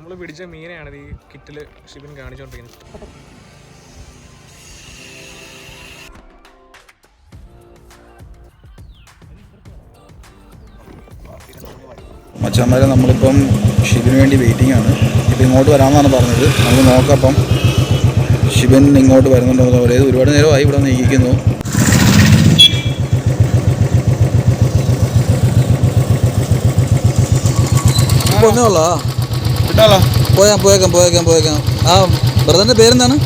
നമ്മൾ പിടിച്ച മീനെയാണ് ഈ കിറ്റിൽ ഷിബിൻ കാണിച്ചുകൊണ്ടിരിക്കുന്നത് മച്ചാന്മാരെ നമ്മളിപ്പം ഷിബിന് വേണ്ടി വെയിറ്റിംഗ് ആണ്. ഇപ്പം ഇങ്ങോട്ട് വരാമെന്നാണ് പറഞ്ഞത്. നമ്മൾ നോക്കാം അപ്പം ഷിബിൻ ഇങ്ങോട്ട് വരുന്നുണ്ടോ എന്ന് പറയുന്നത്. ഒരുപാട് നേരമായി ഇവിടെ നീക്കിക്കുന്നു ഒന്നുമല്ലോ പോയാം പോയേക്കാം പോയേക്കാം പോയേക്കാം ആ ബ്രദറിന്റെ പേരെന്താണ്?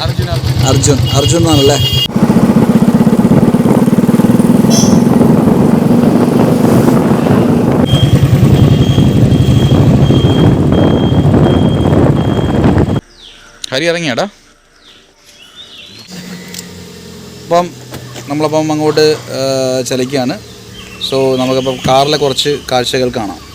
അർജുൻ അർജുൻ. എന്നാണല്ലേ? ഹരി ഇറങ്ങിയാടാ. അപ്പം നമ്മളപ്പം അങ്ങോട്ട് ചലിക്കുകയാണ് സോ നമുക്കപ്പം കാറിലെ കുറച്ച് കാഴ്ചകൾ കാണാം.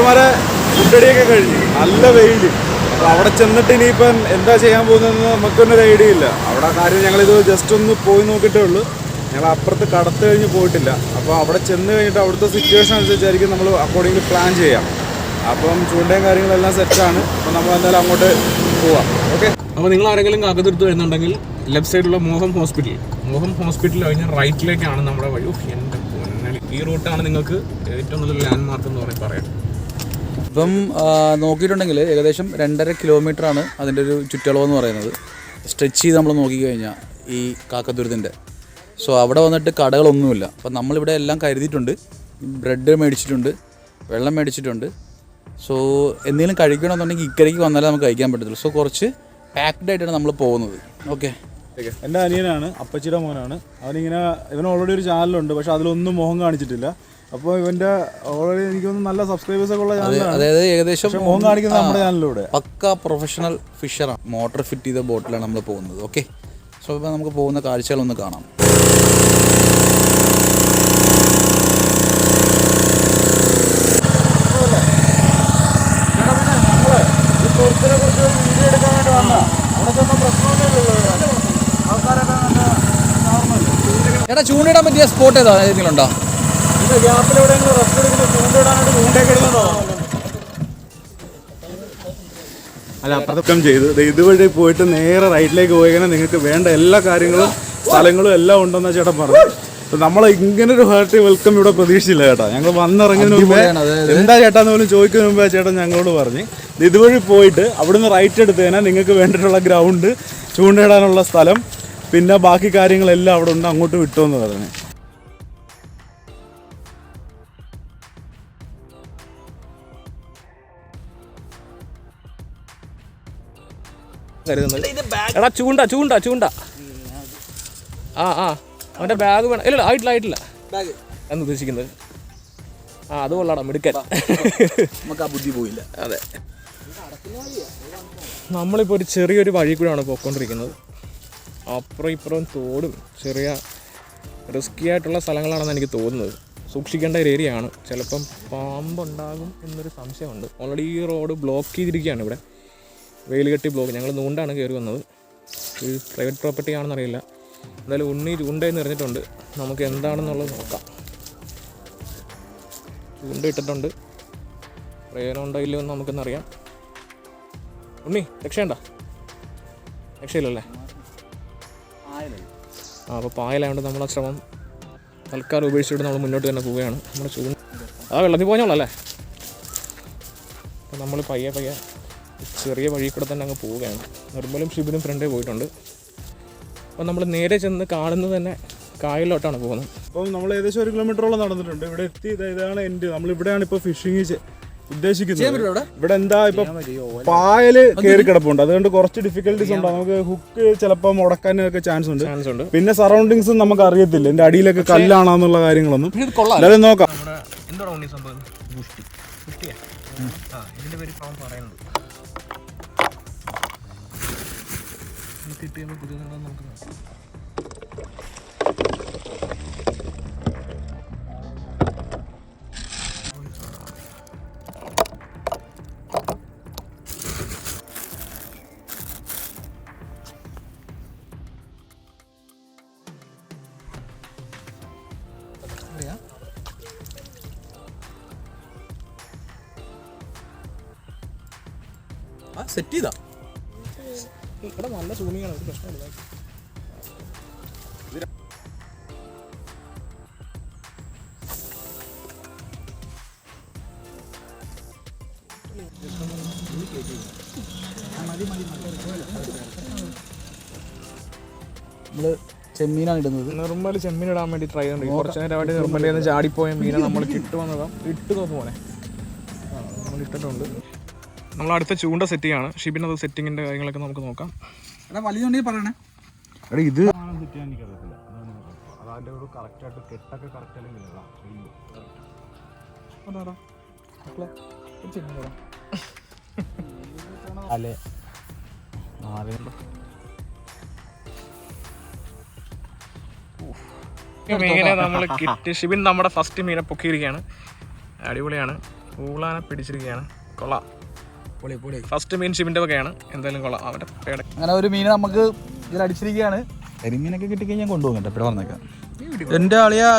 മച്ചന്മാരെ ഫുഡടിയൊക്കെ കഴിഞ്ഞു. നല്ല വെയിൽ അപ്പൊ അവിടെ ചെന്നിട്ട് ഇനിയിപ്പം എന്താ ചെയ്യാൻ പോകുന്നതെന്ന് നമുക്കൊന്നും ഒരു ഐഡിയ ഇല്ല. അവിടെ കാര്യം ഞങ്ങളിത് ജസ്റ്റ് ഒന്ന് പോയി നോക്കിയിട്ടേ ഉള്ളൂ. ഞങ്ങൾ അപ്പുറത്ത് കടത്ത് കഴിഞ്ഞ് പോയിട്ടില്ല. അപ്പോൾ അവിടെ ചെന്ന് കഴിഞ്ഞിട്ട് അവിടുത്തെ സിറ്റുവേഷൻ അനുസരിച്ചായിരിക്കും നമ്മൾ അക്കോർഡിംഗ്ലി പ്ലാൻ ചെയ്യാം. അപ്പം ചൂണ്ടയും കാര്യങ്ങളെല്ലാം സെറ്റാണ് അപ്പം നമ്മൾ എന്തായാലും അങ്ങോട്ട് പോവാം. ഓക്കെ അപ്പോൾ നിങ്ങൾ ആരെങ്കിലും കാക്കത്തുരുത്ത് വരുന്നുണ്ടെങ്കിൽ ലെഫ്റ്റ് സൈഡിലുള്ള മോഹം ഹോസ്പിറ്റൽ മോഹം ഹോസ്പിറ്റൽ കഴിഞ്ഞ് റൈറ്റിലേക്കാണ് നമ്മുടെ വഴി. എന്റെ ഈ റൂട്ടാണ് നിങ്ങൾക്ക് ഏറ്റവും നല്ലൊരു ലാൻഡ് മാർക്ക് എന്ന് പറയും പറയാം. ഇപ്പം നോക്കിയിട്ടുണ്ടെങ്കിൽ ഏകദേശം രണ്ടര കിലോമീറ്റർ ആണ് അതിന്റെ ഒരു ചുറ്റളവ് എന്ന് പറയുന്നത്. സ്ട്രെച്ച് ചെയ്ത് നമ്മൾ നോക്കിക്കഴിഞ്ഞാൽ ഈ കാക്കത്തുരുത്തിന്റെ. സോ അവിടെ വന്നിട്ട് കടകളൊന്നുമില്ല. അപ്പം നമ്മളിവിടെ എല്ലാം കരുതിയിട്ടുണ്ട്. ബ്രെഡ് മേടിച്ചിട്ടുണ്ട് വെള്ളം മേടിച്ചിട്ടുണ്ട്. സോ എന്തെങ്കിലും കഴിക്കണമെന്നുണ്ടെങ്കിൽ ഇക്കരയ്ക്ക് വന്നാലേ നമുക്ക് കഴിക്കാൻ പറ്റത്തുള്ളൂ. സോ കുറച്ച് പാക്ഡ് ആയിട്ടാണ് നമ്മൾ പോകുന്നത്. ഓക്കെ എന്റെ അനിയനാണ് അപ്പച്ചിയുടെ മോനാണ്. അവനിങ്ങനെ ഇവൻ ഓൾറെഡി ഒരു ചാനലുണ്ട് പക്ഷെ അതിലൊന്നും മോഹം കാണിച്ചിട്ടില്ല. അപ്പോൾ ഇവന്റെ ഓൾറെഡി എനിക്കൊന്നും നല്ല സബ്സ്ക്രൈബേഴ്സ് ഒക്കെ ഉള്ള ചാനലാണ് അതായത് ഏകദേശം മോഹം കാണിക്കുന്നത് നമ്മുടെ ചാനലിലൂടെ പക്ക പ്രൊഫഷണൽ ഫിഷറാണ് മോട്ടർ ഫിറ്റ് ചെയ്ത ബോട്ടിലാണ് നമ്മൾ പോകുന്നത്. ഓക്കെ സോ ഇപ്പോൾ നമുക്ക് പോകുന്ന കാഴ്ചകളൊന്ന് കാണാം എടാ പറ്റിയ സ്പോട്ട് ഏതാ? ഏതെങ്കിലും ഉണ്ടോ അല്ല അപ്പുറത്തക്കം ചെയ്ത്. ദേ ഇതുവഴി പോയിട്ട് നേരെ റൈറ്റിലേക്ക് പോയി കഴിഞ്ഞാൽ നിങ്ങൾക്ക് വേണ്ട എല്ലാ കാര്യങ്ങളും സ്ഥലങ്ങളും എല്ലാം ഉണ്ടെന്ന് ചേട്ടൻ പറഞ്ഞു നമ്മൾ ഇങ്ങനെ ഒരു ഹാർട്ടി വെൽക്കം ഇവിടെ പ്രതീക്ഷിച്ചില്ല ചേട്ടാ. ഞങ്ങൾ വന്നിറങ്ങിയതിന് മുമ്പേ എന്താ ചേട്ടാന്ന് പോലും ചോദിക്കുന്ന മുമ്പേ ചേട്ടൻ ഞങ്ങളോട് പറഞ്ഞ് ദേ ഇതുവഴി പോയിട്ട് അവിടുന്ന് റൈറ്റ് എടുത്തു കഴിഞ്ഞാൽ നിങ്ങൾക്ക് വേണ്ടിയിട്ടുള്ള ഗ്രൗണ്ട് ചൂണ്ടയിടാനുള്ള സ്ഥലം പിന്നെ ബാക്കി കാര്യങ്ങളെല്ലാം അവിടെ ഉണ്ട് അങ്ങോട്ട് വിട്ടു എന്ന് പറഞ്ഞു. കരുതുന്നത് എടാ ചൂണ്ട ചൂണ്ട ചൂണ്ട. ആ ആ. അവന്റെ ബാഗ് വേണം. ഇല്ല ആയിട്ടില്ല ആയിട്ടില്ല. എന്ന് ഉദ്ദേശിക്കുന്നത്? ആ അത് കൊള്ളാടാ മിടുക്കൻ. നമുക്ക് ആ ബുദ്ധി പോയില്ല. അതെ. നമ്മളിപ്പോൾ ഒരു ചെറിയൊരു വഴി കൂടെയാണ് പോയിക്കൊണ്ടിരിക്കുന്നത്. അപ്പുറം ഇപ്പുറം തോടും ചെറിയ റിസ്കി ആയിട്ടുള്ള സ്ഥലങ്ങളാണെന്ന് എനിക്ക് തോന്നുന്നത്. സൂക്ഷിക്കേണ്ട ഒരു ഏരിയ ആണ്. ചിലപ്പം പാമ്പുണ്ടാകും എന്നൊരു സംശയമുണ്ട്. ഓൾറെഡി ഈ റോഡ് ബ്ലോക്ക് ചെയ്തിരിക്കുകയാണ് ഇവിടെ. വെയിൽ കെട്ടി ബ്ലോക്ക് ഞങ്ങൾ നൂണ്ടാണ് കയറി വന്നത്. ഇത് പ്രൈവറ്റ് പ്രോപ്പർട്ടി ആണെന്നറിയില്ല എന്തായാലും ഉണ്ണി ചൂണ്ടയെന്ന് പറഞ്ഞിട്ടുണ്ട് നമുക്ക് എന്താണെന്നുള്ളത് നോക്കാം. ചൂണ്ട ഇട്ടിട്ടുണ്ട്. പ്രയോജനം ഉണ്ടോ ഇല്ലയോ എന്ന് നമുക്കെന്നറിയാം ഉണ്ണി രക്ഷയുണ്ട? രക്ഷയില്ലല്ലേ? ആ അപ്പോൾ പായലായതുകൊണ്ട് നമ്മളെ ശ്രമം തൽക്കാലം ഉപേക്ഷിച്ചിട്ട് നമ്മൾ മുന്നോട്ട് തന്നെ പോവുകയാണ്. നമ്മുടെ ചൂണ്ട ആ വെള്ളത്തിൽ പോഞ്ഞോളല്ലേ അപ്പോൾ നമ്മൾ പയ്യെ പയ്യെ ചെറിയ വഴി കൂടെ തന്നെ അങ്ങ് പോവുകയാണ്. നിർമ്മലും ഷിബിനും ഫ്രണ്ടേ പോയിട്ടുണ്ട്. അപ്പോൾ നമ്മൾ നേരെ ചെന്ന് കാണുന്നത് തന്നെ കായലിലോട്ടാണ് പോകുന്നത്. അപ്പം നമ്മൾ ഏകദേശം ഒരു കിലോമീറ്ററോളം നടന്നിട്ടുണ്ട്. ഇവിടെ എത്തി ഇതാണ് എന്റെ നമ്മൾ ഇവിടെയാണ് ഇപ്പോൾ ഫിഷിങ് ഉദ്ദേശിക്കുന്നത്. ഇവിടെ എന്താ ഇപ്പൊ പായൽ കയറി കിടപ്പുണ്ട്. അതുകൊണ്ട് കുറച്ച് ഡിഫിക്കൽട്ടീസ് ഉണ്ട്. നമുക്ക് ഹുക്ക് ചിലപ്പോൾ മുടക്കാനൊക്കെ ചാൻസ് ഉണ്ട്. പിന്നെ സറൗണ്ടിങ്സ് നമുക്ക് അറിയത്തില്ല. എന്റെ അടിയിലൊക്കെ കല്ലാണെന്നുള്ള കാര്യങ്ങളൊന്നും. അതെ നോക്കാം. ഇതിന്റെ പേര് പറയുന്നത്. കിട്ടി കഴിയുമ്പോൾ പുതിയ നിറം നമുക്ക് നോക്കാം. സെറ്റ് ചെയ്താ? ഇവിടെ നല്ല സൂമിങ്ങാണ് ഒരു പ്രശ്നമില്ല. നമ്മൾ ചെമ്മീനാണ് ഇടുന്നത്. നിർമ്മൽ ചെമ്മീൻ ഇടാൻ വേണ്ടി ട്രൈ ചെയ്യുന്നുണ്ട് കുറച്ച് നേരമായിട്ട് നിർമ്മലിൽ നിന്ന് ചാടിപ്പോയ മീനെ നമ്മൾ കിട്ടുമെന്നതാണ് ഇട്ടു നോക്കുമോനെ നമ്മൾ ഇട്ടിട്ടുണ്ട്. നമ്മൾ അടുത്ത ചൂണ്ട സെറ്റ് ചെയ്യാണ് ഷിബിൻ അത് സെറ്റിങ്ങിന്റെ കാര്യങ്ങളൊക്കെ നമുക്ക് നോക്കാം. എടാ വലിയ പറയണേ. എടാ ഇത് അതിന്റെ ഒരു കറക്റ്റ് ആയിട്ട് കെട്ടൊക്കെ കറക്റ്റ് അല്ലെങ്കിൽ അല്ലേ? മീനെ നമ്മൾ കിട്ടി. ഷിബിൻ നമ്മുടെ ഫസ്റ്റ് മീനെ പൊക്കിയിരിക്കുകയാണ്. അടിപൊളിയാണ്. ഊളാനെ പിടിച്ചിരിക്കുകയാണ്. കൊള്ളാം. ഫസ്റ്റ് മീൻ ഷിമിന്റെ വകയാണ്. എന്തായാലും കൊള്ളാം. അവന്റെ പേട അങ്ങനെ ഒരു മീൻ നമുക്ക് ഇതിൽ അടിച്ചിരിക്കുകയാണ്. കരിമീനൊക്കെ കിട്ടിക്കഴിഞ്ഞാൽ കൊണ്ടുപോകും കേട്ടോ ഇവിടെ പറഞ്ഞേക്കാം എന്റെ ആളിയാ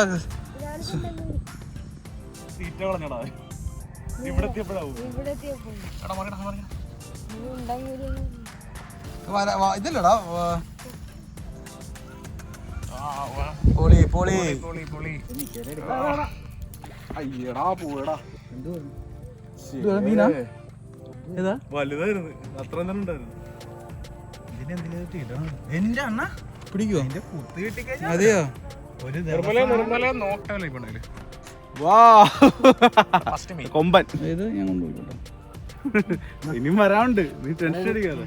ഇതല്ലടാ. പൊളി പൊളി. അയ്യടാ പോയടാ. ഇത് മീനാ? ഏതാ? വലുതായിരുന്നു. അത്ര തന്നെ ഉണ്ടായിരുന്നു. എന്റെ അണ്ണ? പിടിക്കുവോ? അതെയോ? നിർമ്മല നിർമ്മല നോക്കാലോ മീൻ കൊമ്പൻ. ഇത് ഞാൻ കൊണ്ടുപോയിക്കോട്ടെ. ഇനിയും വരാനുണ്ട്. നീ ടെൻഷൻ അടിക്കാതെ.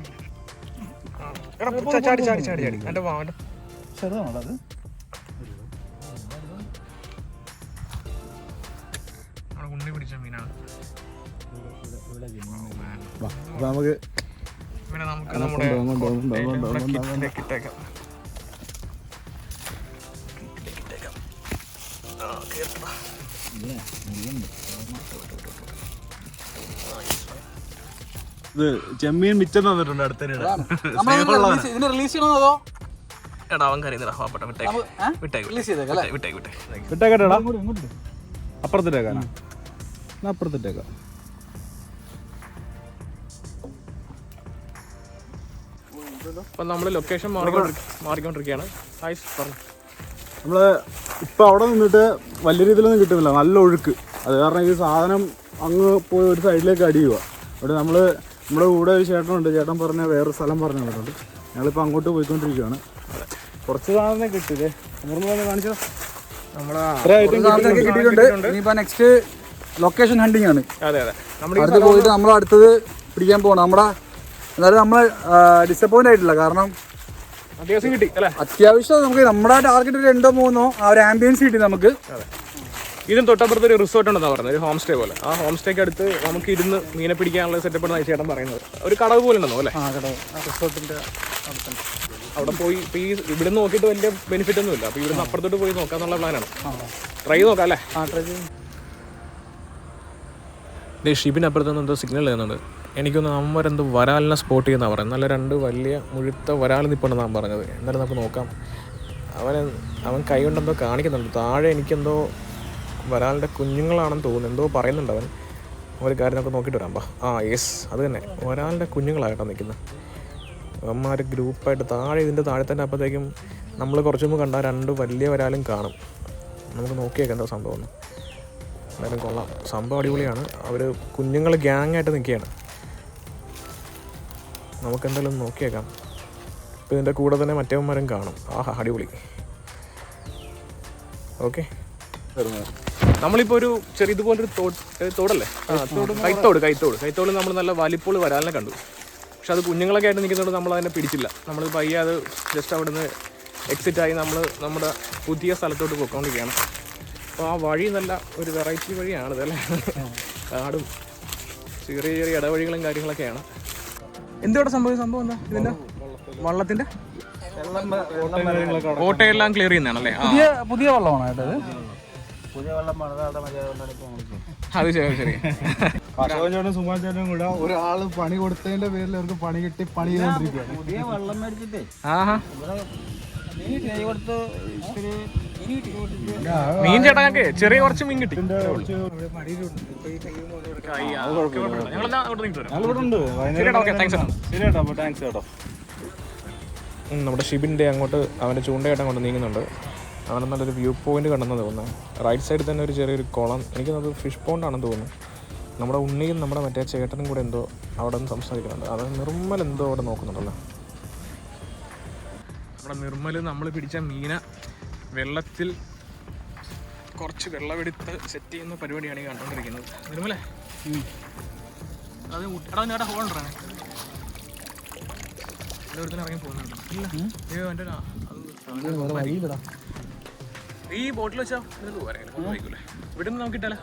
എടാ, ചാടി ചാടി ചാടി ചാടി. ചാടി എന്റെ വാണ്ട ചെറുതാണോ അത്. അപ്പൊ നമുക്ക് ഇത് ചെമ്മീൻ മിച്ചം തന്നിട്ടുണ്ട് അടുത്തന്നെ ഇതിന് റിലീസ് ചെയ്യണോ അതോ? എടാ അവൻ കറിയുന്നില്ല പാപ്പട്ടെ വിട്ടേക്ക്. വിട്ടേക്ക്. റിലീസ് വിട്ടേക്ക് വിട്ടേക്ക് അപ്പുറത്തിട്ടേക്കാം അപ്പൊ നമ്മൾ ലൊക്കേഷൻ മാറിക്കൊണ്ടിരിക്ക മാറിക്കൊണ്ടിരിക്കുകയാണ് പറഞ്ഞു. നമ്മൾ ഇപ്പൊ അവിടെ നിന്നിട്ട് വലിയ രീതിയിലൊന്നും കിട്ടുന്നില്ല. നല്ല ഒഴുക്ക്. അത് കാരണം ഈ സാധനം അങ്ങ് പോയി ഒരു സൈഡിലേക്ക് അടിയുക അവിടെ നമ്മൾ നമ്മുടെ കൂടെ ഒരു ചേട്ടനുണ്ട്. ചേട്ടൻ പറഞ്ഞ വേറെ സ്ഥലം പറഞ്ഞു തന്നിട്ടുണ്ട് ഞങ്ങളിപ്പോൾ അങ്ങോട്ട് പോയിക്കൊണ്ടിരിക്കുകയാണ്. കുറച്ച് സാധനം കിട്ടില്ലേ കാണിച്ചോ? കിട്ടിയിട്ടുണ്ട്. നെക്സ്റ്റ് ലൊക്കേഷൻ ഹണ്ടിങ് ആണ്. അതെ അടുത്ത് പോയിട്ട് നമ്മൾ അടുത്തത് പിടിക്കാൻ പോകണം നമ്മുടെ എന്നാലും നമ്മൾ ഡിസപ്പോയിന്റ് ആയിട്ടില്ല. കാരണം അത്യാവശ്യം കിട്ടി അല്ലേ? അത്യാവശ്യം നമുക്ക് നമ്മുടെ ടാർഗറ്റ് ഒരു രണ്ടോ മൂന്നോ ആ ഒരു ആംബിയൻസ് കിട്ടി നമുക്ക്. അതെ. ഇതിന് തൊട്ടപ്പുറത്ത് ഒരു റിസോർട്ട് ഉണ്ടെന്ന് പറയുന്നത് ഒരു ഹോം സ്റ്റേ പോലെ. ആ ഹോം സ്റ്റേക്ക് അടുത്ത് നമുക്ക് ഇരുന്ന് മീനെ പിടിക്കാനുള്ള സെറ്റപ്പ് ആണ് ചേട്ടൻ പറയുന്നത്. ഒരു കടവ് പോലെ ഉണ്ടെന്നോ അല്ലേ? ആ റിസോർട്ടിന്റെ അവിടെ പോയി ഇപ്പൊ ഈ ഇവിടെ നോക്കിയിട്ട് വലിയ ബെനിഫിറ്റ് ഒന്നും ഇല്ല അപ്പൊ ഇവിടുന്ന് അപ്പുറത്തോട്ട് പോയി നോക്കാന്നുള്ള പ്ലാനാണ് ട്രൈ നോക്കാം അല്ലേ? ആ ട്രൈ ചെയ്യും. ദേ ഷിബിന് അപ്പുറത്ത് എന്തോ സിഗ്നൽ ചെയ്യുന്നുണ്ട് എനിക്കൊന്ന് അവരെന്തോ വരാലിനെ സ്പോട്ട് ചെയ്യുന്ന പറയുന്നത്. നല്ല രണ്ട് വലിയ മുഴുത്ത വരാൽ നിൽപ്പുണ്ടെന്നാണ് പറഞ്ഞത്. എന്നാലും നമുക്ക് നോക്കാം. അവൻ അവൻ കൈ കൊണ്ടെന്തോ കാണിക്കുന്നുണ്ട്. താഴെ എനിക്കെന്തോ വരാലിന്റെ കുഞ്ഞുങ്ങളാണെന്ന് തോന്നുന്നു. എന്തോ പറയുന്നുണ്ട് അവൻ. ഒരു കാര്യം നമുക്ക് നോക്കിയിട്ട് വരാം. ആ യെസ് അത് തന്നെ. വരാലിന്റെ കുഞ്ഞുങ്ങളായിട്ടാണ് നിൽക്കുന്നത്. അവന്മാർ ഗ്രൂപ്പായിട്ട് താഴെ ഇതിന്റെ താഴെ തന്നെ അപ്പോഴത്തേക്കും നമ്മൾ കുറച്ച് മുമ്പ് കണ്ടാൽ രണ്ട് വലിയ വരാലും കാണും. നമുക്ക് നോക്കിയേക്കാം എന്താ സംഭവം എന്തായാലും കൊള്ളാം. സംഭവം അടിപൊളിയാണ്. അവർ കുഞ്ഞുങ്ങൾ ഗ്യാങ്ങായിട്ട് നിൽക്കുകയാണ്. നമുക്ക് എന്തായാലും നോക്കിയേക്കാം. ഇപ്പം ഇതിന്റെ കൂടെ തന്നെ മറ്റേവന്മാരും കാണും. ആഹാ അടിപൊളി. ഓക്കെ. നമ്മളിപ്പോൾ ഒരു ചെറിയ ഇതുപോലൊരു തോട് തോടല്ലേ? ആ തോട് കൈത്തോട് കൈത്തോട്. കൈത്തോട് നമ്മൾ നല്ല വലിപ്പോൾ വരാലിനെ കണ്ടു. പക്ഷെ അത് കുഞ്ഞുങ്ങളൊക്കെ ആയിട്ട് നിൽക്കുന്നതുകൊണ്ട് നമ്മൾ അതിനെ പിടിച്ചില്ല. നമ്മൾ പയ്യെ അത് ജസ്റ്റ് അവിടുന്ന് എക്സിറ്റ് ആയി നമ്മൾ നമ്മുടെ പുതിയ സ്ഥലത്തോട്ട് പോയിക്കൊണ്ടിരിക്കുകയാണ് അപ്പോൾ ആ വഴി നല്ല ഒരു വെറൈറ്റി വഴിയാണിത് അല്ലേ കാടും ചെറിയ ചെറിയ ഇടവഴികളും കാര്യങ്ങളൊക്കെയാണ്. എന്തുവിടെ സംഭവം? സംഭവം എന്താ? ഇതിന്റെ വള്ളത്തിന്റെ? കോട്ടയെല്ലാം ക്ലിയർ ചെയ്യുന്നതാണല്ലേ? പുതിയ പുതിയ വള്ളമാണ് കേട്ടോ ഇത് അത് ശരി ശരി. ചേട്ടനും സുമാൻ ചേട്ടനും കൂടെ ഒരാൾ പണി കൊടുത്തതിന്റെ പേരിൽ അവർക്ക് പണി കിട്ടി പണി ചെയ്തോണ്ടിരിക്കുകയാണ്. പുതിയ വെള്ളം മേടിച്ചിട്ടേ. ആഹാ. ഇവിടെ കൊടുത്ത് ഇത്തിരി മീൻ ചേട്ടാ ഞങ്ങൾക്ക് ചെറിയ കുറച്ച് മീൻ കിട്ടി. നമ്മുടെ ഷിബിന്റെ അങ്ങോട്ട് അവന്റെ ചൂണ്ടയായിട്ട് അങ്ങോട്ട് നീങ്ങുന്നുണ്ട്. അവിടെ നല്ലൊരു വ്യൂ പോയിന്റ് കണ്ടെന്ന് തോന്നുന്നു. റൈറ്റ് സൈഡിൽ തന്നെ ഒരു ചെറിയൊരു കുളം. എനിക്ക് അത് ഫിഷ് പോണ്ടാണെന്ന് തോന്നുന്നു. നമ്മുടെ ഉണ്ണിയും നമ്മുടെ മറ്റേ ചേട്ടനും കൂടെ എന്തോ അവിടെ നിന്ന് സംസാരിക്കുന്നുണ്ട്. അത് നിർമ്മൽ എന്തോ അവിടെ നോക്കുന്നുണ്ടല്ലോ. നമ്മുടെ നിർമ്മൽ നമ്മൾ പിടിച്ച മീന വെള്ളത്തിൽ കുറച്ച് വെള്ളമെടുത്ത് സെറ്റ് ചെയ്യുന്ന പരിപാടിയാണ് ഈ കണ്ടുകൊണ്ടിരിക്കുന്നത് നിർമ്മലേ? അത് എടാ നേടാ ഹോൾ ഉണ്ടോ എല്ലായിടത്തും ഇറങ്ങി പോകുന്നുണ്ട്. അയ്യോ എന്റെ ഈ ബോട്ടിൽ വെച്ചാ ഇത് പോരെ വൈകൂലേ ഇവിടെ നിന്ന് നോക്കിയിട്ടല്ലേ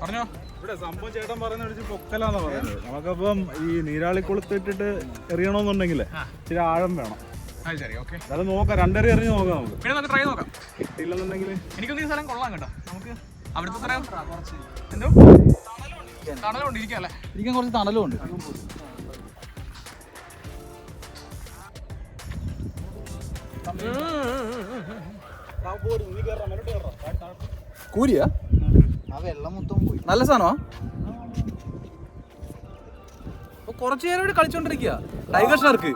പറഞ്ഞോ. ഇവിടെ സംഭവം ചേട്ടൻ പറയുന്ന പൊക്കലാന്നാ പറയുന്നത്. നമുക്കപ്പം ഈ നീരാളി കൊളുത്തിട്ടിട്ട് എറിയണമെന്നുണ്ടെങ്കിൽ ഇച്ചിരി ആഴം വേണം. അത് ശരി ഓക്കെ. അത് നോക്കാം രണ്ടര എറിഞ്ഞ് നോക്കാം നമുക്ക്. പിന്നെ നമുക്ക് ട്രൈ നോക്കാം. കിട്ടിയില്ലെന്നുണ്ടെങ്കിൽ എനിക്കൊന്നും ഈ സ്ഥലം കൊള്ളാം കേട്ടോ. നമുക്ക് അവിടുത്തെ അത്രയും എന്തോ? തണലുണ്ട്. ഇരിക്കാം അല്ലേ ഇരിക്കാൻ കുറച്ച് തണലും ഉണ്ട് കൂരിയാ? നല്ല സാധനോ കൊറച്ചു നേരം ഇവിടെ കളിച്ചോണ്ടിരിക്കുക ടൈഗർ ഷാർക്ക്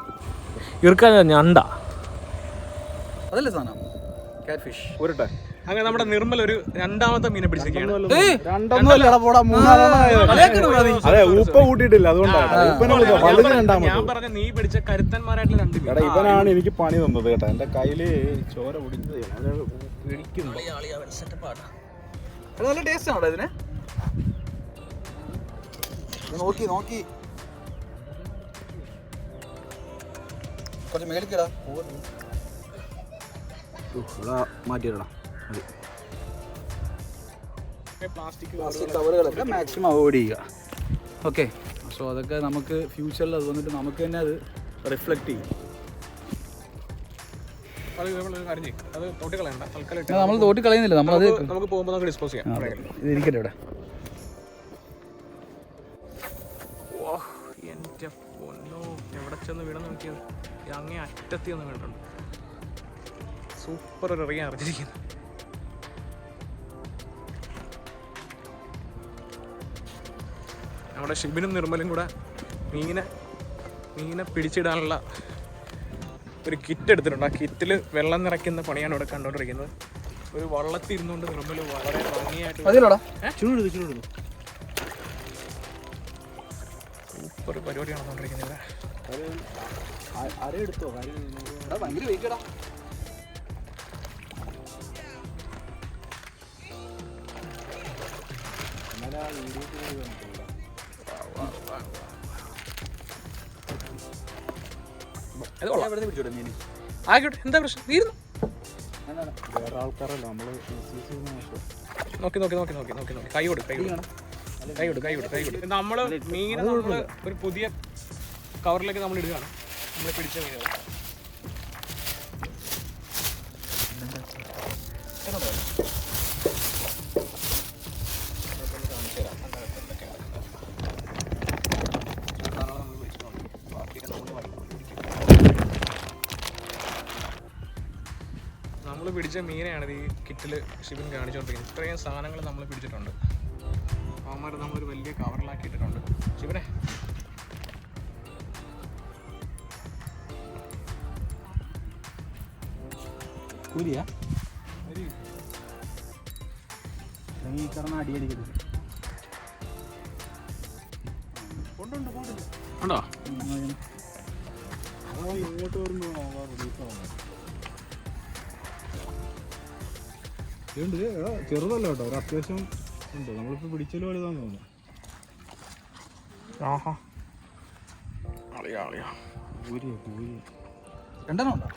ഇറുക്കാൻ ഞണ്ട. അതല്ലേ സാധനം? കാറ്റ് ഫിഷ് ഉരുട്ടെ. അങ്ങനെ നമ്മുടെ നിർമ്മൽ ഒരു രണ്ടാമത്തെ മീനെ പിടിച്ചിരിക്കുകയാണ്. ഞാൻ പറഞ്ഞ നീ പിടിച്ച കരുത്തന്മാരായിട്ടുള്ള രണ്ട് എടാ ഇവനാണ് എനിക്ക് പണി തന്നത് കേട്ടോ. എന്റെ കയ്യിൽ ചോര പിടിച്ചത് പിടിക്കുന്നു നല്ല ടേസ്റ്റ് ആണോ ഇതിന്? നോക്കി നോക്കി. കുറച്ച് മേളിക്കടാ. മാറ്റിയിടണം പ്ലാസ്റ്റിക് പ്ലാസ്റ്റിക് കവറുകളൊക്കെ മാക്സിമം അവോയ്ഡ് ചെയ്യുക. ഓക്കെ സോ അതൊക്കെ നമുക്ക് ഫ്യൂച്ചറിൽ അത് വന്നിട്ട് നമുക്ക് തന്നെ അത് റിഫ്ലക്റ്റ് ചെയ്യും. നമ്മൾ തോട്ടി കളയുന്നില്ല നമ്മളത് നമുക്ക് നമുക്ക് പോകുമ്പോൾ നമുക്ക് ഡിസ്പോസ് ചെയ്യാം. ഇത് ഇരിക്കട്ടെ ഇവിടെ? എന്റെ പൊന്നോ എവിടെ ചെന്ന് വീണ നോക്കിയത് ഈ അങ്ങേ അറ്റത്തി ഒന്ന് വീണിട്ടുണ്ട് സൂപ്പർ ഒരു ഇറങ്ങി അറിഞ്ഞിരിക്കുന്നു. നമ്മുടെ ഷിബിനും നിർമ്മലും കൂടെ മീനെ മീനെ പിടിച്ചിടാനുള്ള ഒരു കിറ്റ് എടുത്തിട്ടുണ്ട്. ആ കിറ്റിൽ വെള്ളം നിറയ്ക്കുന്ന പണിയാണ് ഇവിടെ കണ്ടുകൊണ്ടിരിക്കുന്നത്. ഒരു വള്ളത്തിൽ ഇരുന്നുകൊണ്ട് നിർമ്മൽ വളരെ ഭംഗിയായിട്ട് സൂപ്പർ പരിപാടിയാണ് നടന്നുകൊണ്ടിരിക്കുന്നത്. ഇവിടെ അരയെടുത്തോ. ഭയങ്കര വെയിറ്റടാ ഇത് കൊള്ളാം. ആയിക്കോട്ടെ എന്താ പ്രശ്നം? തീരുന്നു. വേറെ ആൾക്കാരല്ല നമ്മൾ നോക്കി നോക്കി നോക്കി നോക്കി നോക്കി നോക്കി. കൈ കൊടു കൈ കൊടു. കൈ കൊടു കൈ കൊടു കൈ കൊടു. നമ്മൾ മീൻ നമ്മൾ ഒരു പുതിയ കവറിലേക്ക് നമ്മൾ ഇടുകയാണ്. നമ്മൾ പിടിച്ച മീനുകൾ നമ്മൾ പിടിച്ച മീനെയാണ് ഈ കിറ്റിൽ ഷിബിൻ കാണിച്ചുകൊണ്ടിരിക്കുന്നത് ഇത്രയും സാധനങ്ങൾ നമ്മൾ പിടിച്ചിട്ടുണ്ട്. അവന്മാർ ഒരു വലിയ കവറിലാക്കിയിട്ടുണ്ട് ഷിബിനെ ശിവനെ. കൂലിയാ? ഈ കിടന്ന അടിയടിക്കരുത് ഉണ്ടോ? എടാ, ചെറുതല്ല കേട്ടോ. ഒരു അത്യാവശ്യം ഉണ്ട്. നമ്മളിപ്പോ പിടിച്ചതിൽ വലുതാന്ന് തോന്നുന്നു. ആഹാ. അളിയാ അളിയാ. കൂരിയ കൂരിയ രണ്ടെണ്ണം ഉണ്ടോ?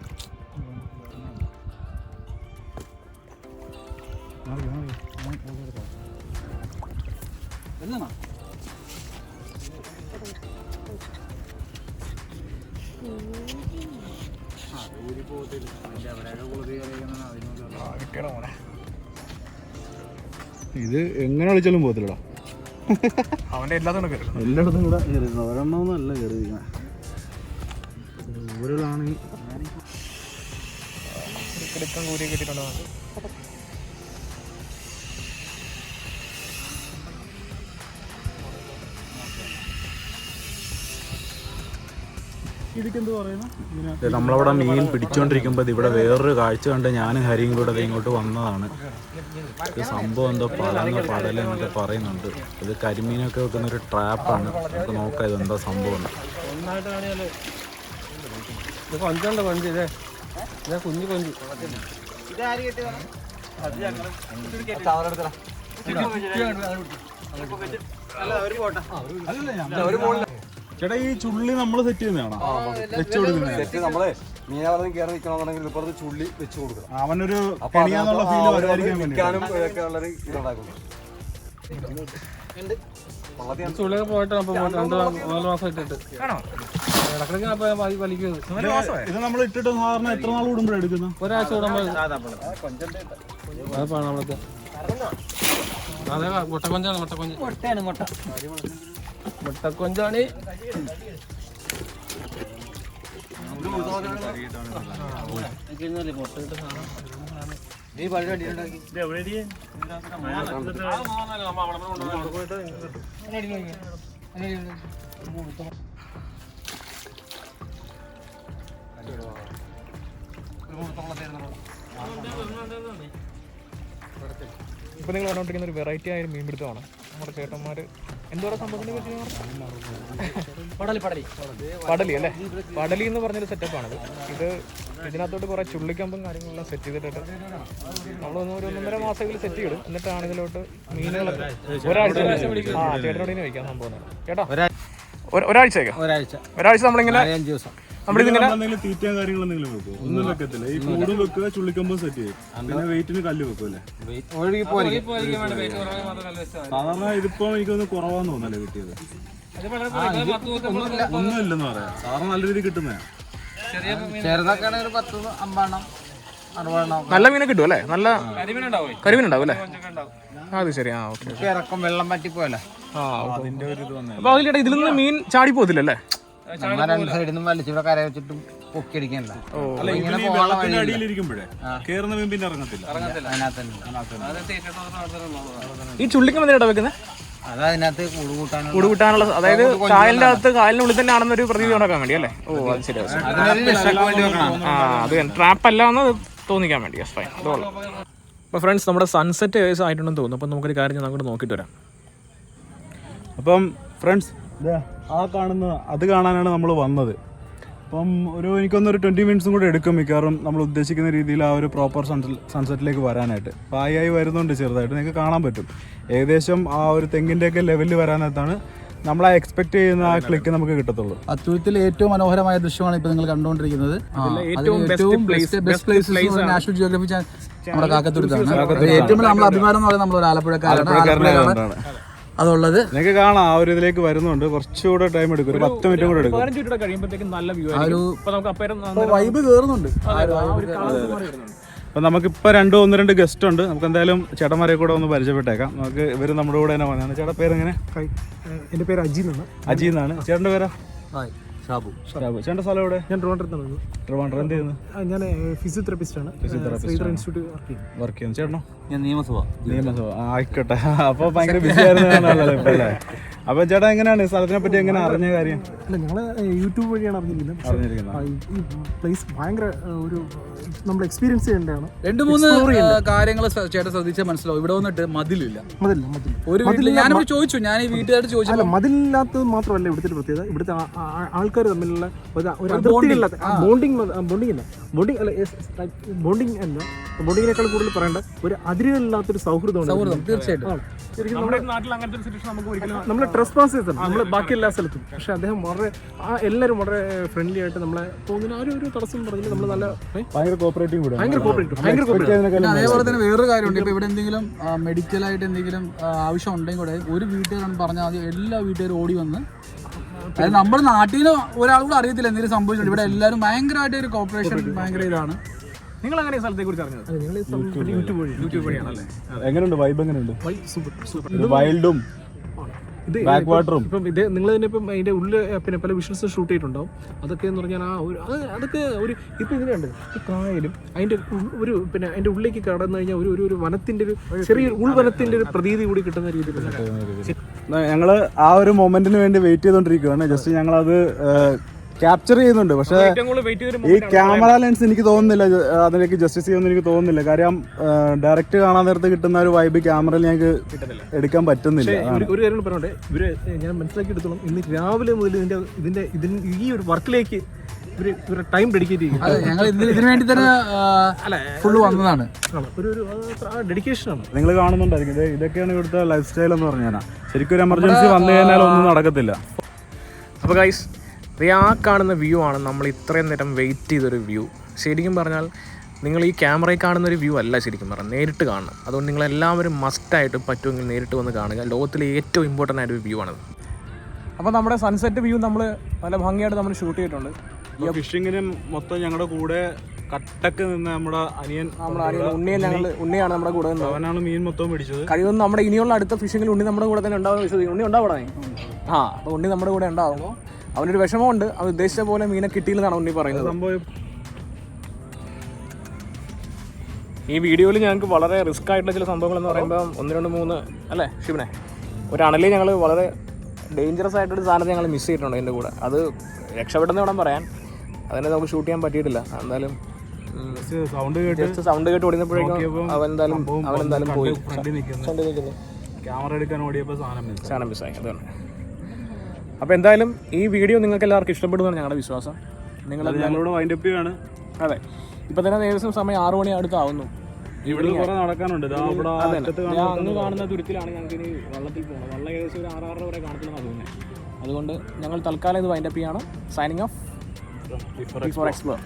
മാറി മാറി. ഞാൻ പോകരുതാ. എന്നാ കിട്ടിയടാ മോനെ? ഇത് എങ്ങനെ കളിച്ചാലും പോകത്തില്ലടാ. അവന്റെ എല്ലാത്തിനും കയറി എല്ലായിടത്തും കൂടെ കയറിയിരുന്നു ഒരെണ്ണമെന്നല്ല കയറിയിരിക്കണേ ഊരുകളാണെങ്കിൽ കിടക്കം കൂടി കെട്ടിട്ടുണ്ടോ നമ്മളവിടെ മീൻ പിടിച്ചോണ്ടിരിക്കുമ്പോൾ ഇവിടെ വേറൊരു കാഴ്ച കണ്ട് ഞാനും ഹരിയും കൂടെ ഇങ്ങോട്ട് വന്നതാണ്. ഇത് സംഭവം എന്തോ പടങ്ങ പടല എന്നൊക്കെ പറയുന്നുണ്ട്. ഇത് കരിമീനൊക്കെ വെക്കുന്ന ഒരു ട്രാപ്പാണ്. നമുക്ക് നോക്കാം ഇത് എന്താ സംഭവം കൊഞ്ചുണ്ട് കൊഞ്ച് ഇതേ. ഇതേ കുഞ്ഞു കൊഞ്ച്. ചേട്ടാ ഈ ചുള്ളി നമ്മൾ സെറ്റ് ചെയ്യുന്നതാണോ? വെച്ച് കൊടുക്കുന്നത്. നമ്മളെ മീനാവളം കയറി നിൽക്കണമെന്നുണ്ടെങ്കിൽ ഇപ്പുറത്ത് ചുള്ളി വെച്ച് കൊടുക്കണം. അവനൊരു കെണിയാന്നുള്ള ഫീൽ വരാതിരിക്കാൻ ഉള്ളൊരു ഇതുണ്ടാക്കുന്നു ചുള്ളിയൊക്കെ പോയിട്ട് രണ്ട് ഇത് നമ്മൾ ഇട്ടിട്ട് സാധാരണ എത്ര നാൾ കൂടുമ്പോഴാണ് എടുക്കുന്നത് ഒരാഴ്ച കൂടുമ്പോഴാണ് നമ്മളത്തെ അതെ മുട്ടക്കൊഞ്ചാണ് മുട്ടക്കൊഞ്ച്. മുട്ടയാണ് മുട്ട. മുട്ടക്കൊഞ്ചാണ്. ഇപ്പൊ നിങ്ങൾ കണ്ടോണ്ടിരിക്കുന്ന ഒരു വെറൈറ്റി ആയ മീൻപിടുത്തമാണ് നമ്മുടെ ചേട്ടന്മാര് എന്തോടെ സംഭവത്തിനെ പറ്റി പടലി അല്ലേ? പടലി എന്ന് പറഞ്ഞൊരു സെറ്റപ്പാണിത് ഇത് ഇതിനകത്തോട്ട് കുറെ ചുള്ളിക്കമ്പും കാര്യങ്ങളെല്ലാം സെറ്റ് ചെയ്തിട്ടുണ്ട് നമ്മളൊന്ന് ഒരു ഒന്നര മാസമെങ്കിൽ സെറ്റ് ചെയ്യും. എന്നിട്ടാണ് ഇതിലോട്ട് മീനുകളൊക്കെ ഒരാഴ്ച ആ ചേട്ടനോട് ഇനി വയ്ക്കാൻ സംഭവം കേട്ടോ? ഒരാഴ്ചയൊക്കെ? ഒരാഴ്ച. ഒരാഴ്ച നമ്മളിങ്ങനെ അഞ്ച് ദിവസം. തീറ്റയും കാര്യങ്ങളും എന്തെങ്കിലും വെക്കുമോ ഒന്നും വെക്കത്തില്ല. ഈ കൂടും വെക്കുക ചുള്ളിക്കമ്പും സെറ്റ് ചെയ്യും. പിന്നെ വെയിറ്റിന് കല്ല് വെക്കും അല്ലേ? സാധാരണ ഇതിപ്പോ എനിക്കൊന്ന് കുറവാന്ന് തോന്നല്ലേ കിട്ടിയത്? ഒന്നും ഇല്ലെന്ന് പറയാം. സാധാരണ നല്ല രീതിയിൽ ചെറുതൊക്കെ ആണെങ്കിൽ ഒരു പത്ത് അമ്പെണ്ണം അറുപതെണ്ണം. നല്ല മീനെ കിട്ടും അല്ലേ? നല്ല കരിമീൻ ഉണ്ടാവും അല്ലേ? അത് ശരി. ആ ഓക്കെ. ഇറക്കം വെള്ളം പറ്റിപ്പോയല്ലേ? ആ അതിന്റെ ഒരു ഇത് വന്നേ. അപ്പൊ അതിലിടെ ഇതിൽ നിന്ന് മീൻ ചാടി പോകത്തില്ലല്ലേ? നമ്മ രണ്ട് സൈഡിൽ നിന്നും വലിച്ച് ഇവിടെ കര വെച്ചിട്ട് പൊക്കി അടിക്കണില്ല അല്ല ഇങ്ങനെ വെള്ളത്തിന്റെ അടിയിലിരിക്കുമ്പോഴേ കേറുന്ന മീൻ ഇറങ്ങത്തില്ല. ഈ ചുള്ളിക്കം എന്തിനാ വെക്കുന്നത് അത് അതിനകത്ത് കൂട് കൂട്ടാനുള്ള കൂട് കിട്ടാനുള്ള അതായത് കായലിന്റെ അകത്ത് കായലിനുള്ളിൽ തന്നെ ആണെന്നൊരു പ്രതീതി ഉണ്ടാക്കാൻ വേണ്ടി അല്ലേ? ഓ അത് ശരി ആ അത് ട്രാപ്പ് അല്ല എന്ന് തോന്നിക്കാൻ വേണ്ടി. യെസ് ഫൈൻ അതോളൂ അപ്പോൾ ഫ്രണ്ട്സ് നമ്മുടെ സൺസെറ്റ് ഏകദേശം ആയിട്ടുണ്ടെന്ന് തോന്നുന്നു. അപ്പോൾ നമുക്കൊരു കാര്യം ഞാൻ അങ്ങോട്ട് നോക്കിട്ട് വരാം. അപ്പം ഫ്രണ്ട്സ് ആ കാണുന്ന അത് കാണാനാണ് നമ്മൾ വന്നത്. അപ്പം ഒരു എനിക്കൊന്നൊരു ട്വന്റി മിനിറ്റ്സും കൂടെ എടുക്കും മിക്കവാറും നമ്മൾ ഉദ്ദേശിക്കുന്ന രീതിയിൽ ആ ഒരു പ്രോപ്പർ സൺസെറ്റിലേക്ക് വരാനായിട്ട്. അപ്പോൾ ആയി ആയി വരുന്നുണ്ട് ചെറുതായിട്ട്. നിങ്ങൾക്ക് കാണാൻ പറ്റും. ഏകദേശം ആ ഒരു തെങ്ങിന്റെയൊക്കെ ലെവലിൽ വരാനകത്താണ് നമ്മൾ ആ എക്സ്പെക്ട് ചെയ്യുന്ന ആ ക്ലിക്ക് നമുക്ക് കിട്ടത്തുള്ളൂ. അത്യുത്തിൽ ഏറ്റവും മനോഹരമായ ദൃശ്യമാണ് ഇപ്പോൾ നിങ്ങൾ കണ്ടുകൊണ്ടിരിക്കുന്നത്. നാഷണൽ ജിയോഗ്രഫി നമ്മുടെ കാക്കത്തൂരത്താണ് ഏറ്റവും നമ്മൾ അഭിമാനം എന്ന് പറയുന്നത് നമ്മൾ ഒരു ആലപ്പുഴക്കാരാണ്. അതുള്ളത്. നിങ്ങൾക്ക് കാണാം ആ ഒരു ഇതിലേക്ക് വരുന്നുണ്ട്. കുറച്ചുകൂടെ ടൈം എടുക്കും. ഒരു പത്ത് മിനിറ്റ് കൂടെ എടുക്കും. നല്ല വ്യൂ വൈബ് കയറുന്നുണ്ട് അപ്പം നമുക്കിപ്പോൾ രണ്ട് ഒന്ന് രണ്ട് ഗസ്റ്റ് ഉണ്ട്. നമുക്ക് എന്തായാലും ചേട്ടന്മാരെ കൂടെ ഒന്ന് പരിചയപ്പെട്ടേക്കാം. നമുക്ക് ഇവർ നമ്മുടെ കൂടെ തന്നെ പറഞ്ഞാൽ ചേട്ടാ പേരെങ്ങനെ? എന്റെ പേര് അജി എന്നാണ് അജി എന്നാണ് ചേട്ടന്റെ പേരാ? ഷാബു. ഷാബു. ചേട്ടന്റെ സ്ഥലം എവിടെ? ഞാൻ ട്രിവാൻഡ്രത്താണ്. ട്രിവാൻഡ്രം. എന്ത് ചെയ്യുന്നു? ഞാൻ ഫിസിയോതെറാപ്പിസ്റ്റ് ആണ് ഇൻസ്റ്റിറ്റ്യൂട്ട് വർക്ക് ചെയ്യുന്നു. ചെയ്യുന്നു. ചേട്ടനോ? ഞാൻ നിയമസഭ. നിയമസഭ. ആയിക്കോട്ടെ. അപ്പോൾ ഭയങ്കര ബിസി ആയിരുന്നു അല്ലേ അപ്പം ചേട്ടാ എങ്ങനെയാണ്? സ്ഥലത്തിനെ പറ്റി എങ്ങനെ അറിഞ്ഞ കാര്യം? അല്ല ഞങ്ങൾ യൂട്യൂബ് വഴിയാണ് അറിഞ്ഞിരിക്കുന്നത്. ഈ- പ്ലേസ് ഭയങ്കര ഒരു നമ്മൾ എക്സ്പീരിയൻസ് ചെയ്യേണ്ടതാണ്. രണ്ട് മൂന്ന് കാര്യങ്ങൾ ചേട്ടൻ ശ്രദ്ധിച്ചാൽ മനസ്സിലാവും. ഇവിടെ വന്നിട്ട് മതിലില്ല. മതില്ല മതിൽ ഒരു വീട്ടിൽ ഞാനിവിടെ ചോദിച്ചു ഞാൻ ഈ വീട്ടുകാരോട് ചോദിച്ചു അല്ല മതിലില്ലാത്തത് മാത്രമല്ല ഇവിടുത്തെ പ്രത്യേകത. ഇവിടുത്തെ ആൾക്കാർ തമ്മിലുള്ള ഒരു- അതിർത്തികളില്ലാത്ത ബോണ്ടിങ് ബോണ്ടിങ് അല്ല. ബോണ്ടിങ് അല്ല ബോണ്ടിങ് അല്ല. ബോണ്ടിങ്ങിനേക്കാൾ കൂടുതൽ പറയേണ്ട ഒരു അതിരുകളില്ലാത്തൊരു സൗഹൃദമാണ് സൗഹൃദം തീർച്ചയായിട്ടും. നമ്മുടെ നമ്മൾ ചെയ്തത് നമ്മൾ ബാക്കി എല്ലാ സ്ഥലത്തും. പക്ഷെ അദ്ദേഹം വളരെ ആ എല്ലാവരും വളരെ ഫ്രണ്ട്ലി ആയിട്ട് നമ്മളെ പോകുന്നതിന് ആ ഒരു ഒരു തടസ്സം പറഞ്ഞില്ല. നമ്മൾ നല്ല ഏ, ഭയങ്കര കോപ്പറേറ്റീവ് കൂടെ ഭയങ്കര കോപ്പറേറ്റീവ് ഭയങ്കര കോപ്പറേറ്റീവ് പിന്നെ അതേപോലെ തന്നെ വേറൊരു കാര്യമുണ്ട്. ഇപ്പൊ ഇവിടെ എന്തെങ്കിലും മെഡിക്കൽ ആയിട്ട് എന്തെങ്കിലും ആ, ആവശ്യം ഉണ്ടെങ്കിൽ കൂടെ ഒരു വീട്ടുകാരാണ് പറഞ്ഞാൽ മതി. എല്ലാ വീട്ടുകാരും ഓടി വന്ന്. അതായത് നമ്മുടെ നാട്ടിൽ നിന്ന് ഒരാൾ കൂടെ അറിയത്തില്ല എന്തെങ്കിലും സംഭവിച്ചിട്ടുണ്ട്. ഇവിടെ എല്ലാവരും ഭയങ്കരമായിട്ട് ഒരു കോപ്പറേഷൻ ഭയങ്കര ഇതാണ്. നിങ്ങൾ അങ്ങനെ ഈ സ്ഥലത്തെ കുറിച്ച് അറിഞ്ഞത്? യൂട്യൂബ് വഴി. യൂട്യൂബ് വഴിയാണല്ലേ? എങ്ങനെയുണ്ട് വൈബ് എങ്ങനെയുണ്ട്? സൂപ്പർ സൂപ്പർ വൈൽഡും ഇത് ബാക്ക് വാട്ടറും ഇപ്പം ഇത് നിങ്ങൾ തന്നെ ഇപ്പം അതിന്റെ ഉള്ളിൽ പിന്നെ പല വിഷ്വൽസ് ഷൂട്ട് ചെയ്തിട്ടുണ്ടാവും. അതൊക്കെ എന്ന് പറഞ്ഞാൽ ആ ഒരു അത് അതൊക്കെ ഒരു ഇപ്പം ഇങ്ങനെയുണ്ട് ഈ കായലും അതിന്റെ ഒരു പിന്നെ അതിന്റെ ഉള്ളിലേക്ക് കടന്നു കഴിഞ്ഞാൽ ഒരു ഒരു വനത്തിന്റെ ഒരു ചെറിയ ഉൾവനത്തിന്റെ ഒരു പ്രതീതി കൂടി കിട്ടുന്ന രീതിയിലുള്ള ഞങ്ങൾ ആ ഒരു മൊമെന്റിന് വേണ്ടി വെയിറ്റ് ചെയ്തോണ്ടിരിക്കുകയാണ് ജസ്റ്റ് ഞങ്ങളത് ക്യാപ്ചർ ചെയ്യുന്നുണ്ട്. പക്ഷേ ഈ ക്യാമറ ലെൻസ് എനിക്ക് തോന്നുന്നില്ല. അതിലേക്ക് ജസ്റ്റിസ് ചെയ്യുമെന്ന് എനിക്ക് തോന്നുന്നില്ല. കാര്യം ഡയറക്റ്റ് കാണാൻ നേരത്ത് കിട്ടുന്ന ഒരു വൈബ് ക്യാമറയിൽ ഞങ്ങൾക്ക് എടുക്കാൻ പറ്റുന്നില്ല. ഒരു ഒരു കാര്യം പറഞ്ഞോട്ടെ? ഇവർ ഞാൻ മനസ്സിലാക്കി എടുത്തോളം ഇന്ന് രാവിലെ മുതൽ ഇതിന്റെ ഇതിന്റെ ഇതിന് ഈ ഒരു വർക്കിലേക്ക് ഇവർ ടൈം ഡെഡിക്കേറ്റ് ചെയ്യും. അതെ ഞങ്ങൾ ഇതിനു വേണ്ടി തന്നെ ഫുള്ള് വന്നതാണ്. ഒരു ഒരു ഡെഡിക്കേഷൻ ആണ്. നിങ്ങൾ കാണുന്നുണ്ടായിരിക്കും. ഇത് ഇതൊക്കെയാണ് ഇവിടുത്തെ ലൈഫ് സ്റ്റൈൽ എന്ന് പറഞ്ഞാൽ ശരിക്കും ഒരു എമർജൻസി വന്നു കഴിഞ്ഞാൽ ഒന്നും നടക്കത്തില്ല. അപ്പോൾ ഗൈസ് ആ കാണുന്ന വ്യൂ ആണ് നമ്മൾ ഇത്രയും നേരം വെയിറ്റ് ചെയ്തൊരു വ്യൂ ശരിക്കും പറഞ്ഞാൽ നിങ്ങൾ ഈ ക്യാമറയിൽ കാണുന്ന ഒരു വ്യൂ അല്ല ശരിക്കും പറഞ്ഞാൽ നേരിട്ട് കാണണം. അതുകൊണ്ട് നിങ്ങൾ എല്ലാവരും മസ്റ്റായിട്ട് പറ്റുമെങ്കിൽ നേരിട്ട് വന്ന് കാണുക. ലോകത്തിലെ ഏറ്റവും ഇമ്പോർട്ടന്റ് ആയിട്ട് ഒരു വ്യൂ ആണത്. അപ്പോൾ നമ്മുടെ സൺസെറ്റ് വ്യൂ നമ്മൾ നല്ല ഭംഗിയായിട്ട് നമ്മൾ ഷൂട്ട് ചെയ്തിട്ടുണ്ട്. ഫിഷിങ്ങിനും മൊത്തം ഞങ്ങളുടെ കൂടെ കട്ടക്ക് നിന്ന് നമ്മുടെ അനിയൻ നമ്മുടെ അനിയൻ ഉണ്ണിയെ ഞങ്ങൾ ഉണ്ണിയാണ് നമ്മുടെ കൂടെ അവനാണ് മീൻ മൊത്തം പിടിച്ചത്. കഴിവൊന്നും നമ്മുടെ ഇനിയുള്ള അടുത്ത ഫിഷിങ്ങിൽ ഉണ്ണി നമ്മുടെ കൂടെ തന്നെ ഉണ്ടാവുന്ന വിശ്വസിക്കുന്നു. ഉണ്ണി ഉണ്ടാവണേ ആ അപ്പോൾ ഉണ്ണി നമ്മുടെ കൂടെ ഉണ്ടാവുമ്പോൾ അവനൊരു വിഷമമുണ്ട്. അവൻ ഉദ്ദേശിച്ച പോലെ മീനെ കിട്ടിയില്ലെന്നാണ് ഉണ്ണി പറയുന്നത്. സംഭവം ഈ വീഡിയോയിൽ ഞങ്ങൾക്ക് വളരെ റിസ്ക് ആയിട്ടുള്ള ചില സംഭവങ്ങൾ എന്ന് പറയുമ്പോൾ ഒന്ന് രണ്ട് മൂന്ന് അല്ലേ ശിവനെ? ഒരു അണലി ഞങ്ങൾ വളരെ ഡേഞ്ചറസ് ആയിട്ടൊരു സാധനത്തെ ഞങ്ങൾ മിസ് ചെയ്തിട്ടുണ്ട് എന്റെ കൂടെ. അത് രക്ഷപ്പെടുന്ന വേണം പറയാൻ. അതിനെ നമുക്ക് ഷൂട്ട് ചെയ്യാൻ പറ്റിയിട്ടില്ല. എന്തായാലും സൗണ്ട് കേട്ട് ജസ്റ്റ് സൗണ്ട് കേട്ട് ഓടിയപ്പോഴേക്കും അവൻ എന്തായാലും അവൻ എന്തായാലും പോയി. ക്യാമറ എടുക്കാൻ ഓടിയപ്പോൾ സാധനം മിസ് സാധനം മിസ്സായി അതാണ്. അപ്പോൾ എന്തായാലും ഈ വീഡിയോ നിങ്ങൾക്ക് എല്ലാവർക്കും ഇഷ്ടപ്പെടുമെന്നാണ് ഞങ്ങളുടെ വിശ്വാസം. നിങ്ങൾ ഞങ്ങളോട് വൈൻഡ് അപ്പ് ചെയ്യാണ്. അതെ. ഇപ്പം തന്നെ ഏകദേശം സമയം ആറു മണി അടുത്താവുന്നു. ഇവിടെ കുറെ നടക്കാനുണ്ട്. അങ്ങ് കാണുന്ന തുരുത്തിലാണ് ഞങ്ങൾക്ക് ഇനി വെള്ളത്തിൽ പോകുന്നത് വെള്ളം ഏകദേശം ഒരു ആറാറര വരെ കാണത്തില്ലെന്നാണ് തോന്നുന്നത് അതുകൊണ്ട് ഞങ്ങൾ തൽക്കാലം ഇത് വൈൻഡപ്പ് ചെയ്യാണ്. Signing of before explore